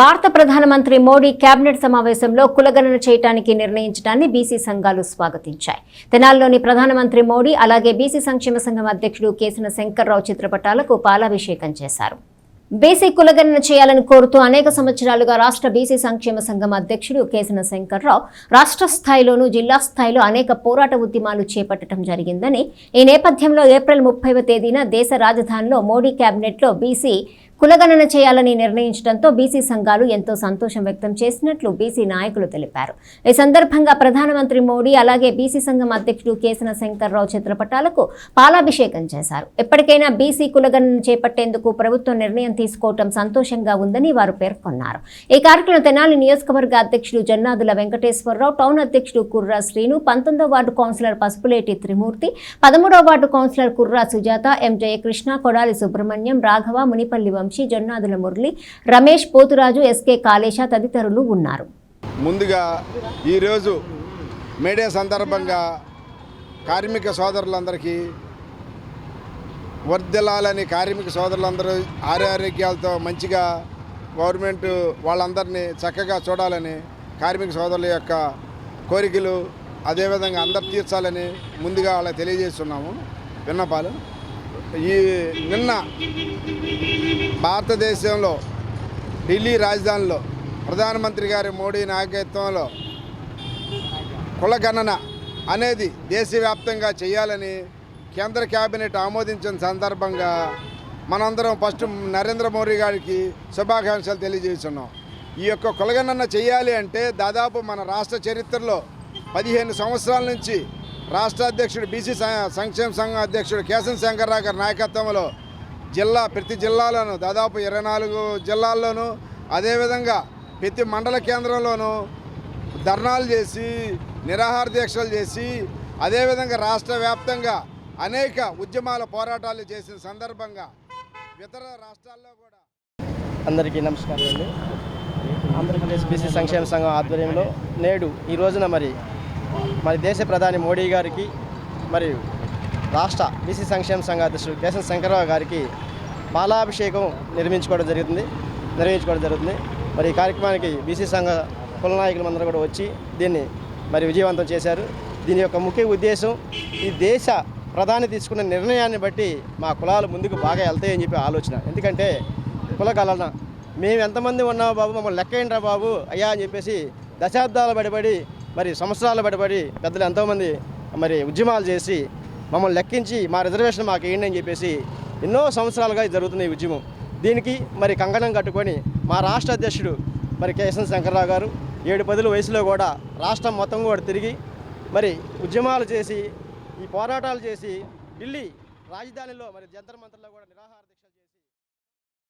భారత ప్రధానమంత్రి మోడీ కేబినెట్ సమావేశంలో కులగణన చేయడానికి నిర్ణయించడాన్ని బీసీ సంఘాలు స్వాగతించాయి. తెనాల్లోని ప్రధానమంత్రి మోడీ అలాగే బీసీ సంక్షేమ సంఘం అధ్యక్షుడు కేసిన శంకర్రావు చిత్రపటాలకు పాలాభిషేకం చేశారు. బీసీ కులగణన చేయాలని కోరుతూ అనేక సంవత్సరాలుగా రాష్ట్ర బీసీ సంక్షేమ సంఘం అధ్యక్షుడు కేసిన శంకర్రావు రాష్ట్ర స్థాయిలోనూ జిల్లా స్థాయిలో అనేక పోరాట ఉద్యమాలు చేపట్టడం జరిగిందని ఈ నేపథ్యంలో ఏప్రిల్ ముప్పైవ తేదీన దేశ రాజధానిలో మోడీ కేబినెట్లో బీసీ కులగణన చేయాలని నిర్ణయించడంతో బీసీ సంఘాలు ఎంతో సంతోషం వ్యక్తం చేసినట్లు బీసీ నాయకులు తెలిపారు. ఈ సందర్భంగా ప్రధానమంత్రి మోడీ అలాగే బీసీ సంఘం అధ్యక్షుడు కేసన శంకర్రావు చిత్రపటాలకు పాలాభిషేకం చేశారు. ఎప్పటికైనా బీసీ కులగణన చేపట్టేందుకు ప్రభుత్వం నిర్ణయం తీసుకోవటం సంతోషంగా ఉందని వారు పేర్కొన్నారు. ఈ కార్యక్రమం తెనాలి నియోజకవర్గ అధ్యక్షుడు జన్నాదుల వెంకటేశ్వరరావు టౌన్ అధ్యక్షుడు కుర్రా శ్రీను పంతొమ్మిదో వార్డు కౌన్సిలర్ పసుపులేటి త్రిమూర్తి పదమూడవ ward councillor Kurra Sujatha M Jayakrishna Kodali Subrahmanyam Raghava Munipalli Vamsi Jonnadula Murali Ramesh Poturaju S K Kalesha తదితరులు ఉన్నారు. ముందుగా ఈరోజు మేడే సందర్భంగా కార్మిక సోదరులందరికీ వర్ధిల్లాలని కార్మిక సోదరులందరూ ఆరోగ్యాలతో మంచిగా గవర్నమెంట్ వాళ్ళందరినీ చక్కగా చూడాలని కార్మిక సోదరుల యొక్క కోరికలు అదేవిధంగా అందరు తీర్చాలని ముందుగా వాళ్ళకి తెలియజేస్తున్నాము. విన్నపాలు? ఈ నిన్న భారతదేశంలో ఢిల్లీ రాజధానిలో ప్రధానమంత్రి గారి మోడీ నాయకత్వంలో కులగణన అనేది దేశవ్యాప్తంగా చేయాలని కేంద్ర కేబినెట్ ఆమోదించిన సందర్భంగా మనందరం ఫస్ట్ నరేంద్ర మోడీ గారికి శుభాకాంక్షలు తెలియజేస్తున్నాం. ఈ యొక్క కులగణన చేయాలి అంటే దాదాపు మన రాష్ట్ర చరిత్రలో పదిహేను సంవత్సరాల నుంచి రాష్ట్ర అధ్యక్షుడు బీసీ సంక్షేమ సంఘం అధ్యక్షుడు కేశం శంకర్రావు గారి నాయకత్వంలో జిల్లా ప్రతి జిల్లాలోనూ దాదాపు ఇరవై నాలుగు జిల్లాల్లోనూ అదేవిధంగా ప్రతి మండల కేంద్రంలోనూ ధర్నాలు చేసి నిరాహార దీక్షలు చేసి అదేవిధంగా రాష్ట్ర వ్యాప్తంగా అనేక ఉద్యమాల పోరాటాలు చేసిన సందర్భంగా ఇతర రాష్ట్రాల్లో కూడా అందరికీ నమస్కారం అండి. ఆంధ్రప్రదేశ్ బీసీ సంక్షేమ సంఘం ఆధ్వర్యంలో నేడు ఈ రోజున మరి మరి దేశ ప్రధాని మోడీ గారికి మరియు రాష్ట్ర బీసీ సంక్షేమ సంఘ అధ్యక్షుడు కేశవ శంకరరావు గారికి బాలాభిషేకం నిర్మించుకోవడం జరుగుతుంది నిర్వహించుకోవడం జరుగుతుంది. మరి ఈ కార్యక్రమానికి బీసీ సంఘ కుల నాయకులందరూ కూడా వచ్చి దీన్ని మరి విజయవంతం చేశారు. దీని యొక్క ముఖ్య ఉద్దేశం ఈ దేశ ప్రధాని తీసుకున్న నిర్ణయాన్ని బట్టి మా కులాలు ముందుకు బాగా వెళ్తాయని చెప్పి ఆలోచన. ఎందుకంటే కులగలన మేము ఎంతమంది ఉన్నామో బాబు మమ్మల్ని లెక్కేయండిరా బాబు అయ్యా అని చెప్పేసి దశాబ్దాలు పడిపడి మరి సంవత్సరాలు పడిపడి పెద్దలు ఎంతోమంది మరి ఉద్యమాలు చేసి మమ్మల్ని లెక్కించి మా రిజర్వేషన్ మాకు వేయండి అని చెప్పేసి ఎన్నో సంవత్సరాలుగా ఇది జరుగుతుంది ఈ ఉద్యమం. దీనికి మరి కంకణం కట్టుకొని మా రాష్ట్ర అధ్యక్షుడు మరి కేశన్ శంకర్రావు గారు ఏడు పదుల వయసులో కూడా రాష్ట్రం మొత్తం కూడా తిరిగి మరి ఉద్యమాలు చేసి ఈ పోరాటాలు చేసి ఢిల్లీ రాజధానిలో మరి జంతర్మంతుల్లో కూడా నిరాహార దీక్ష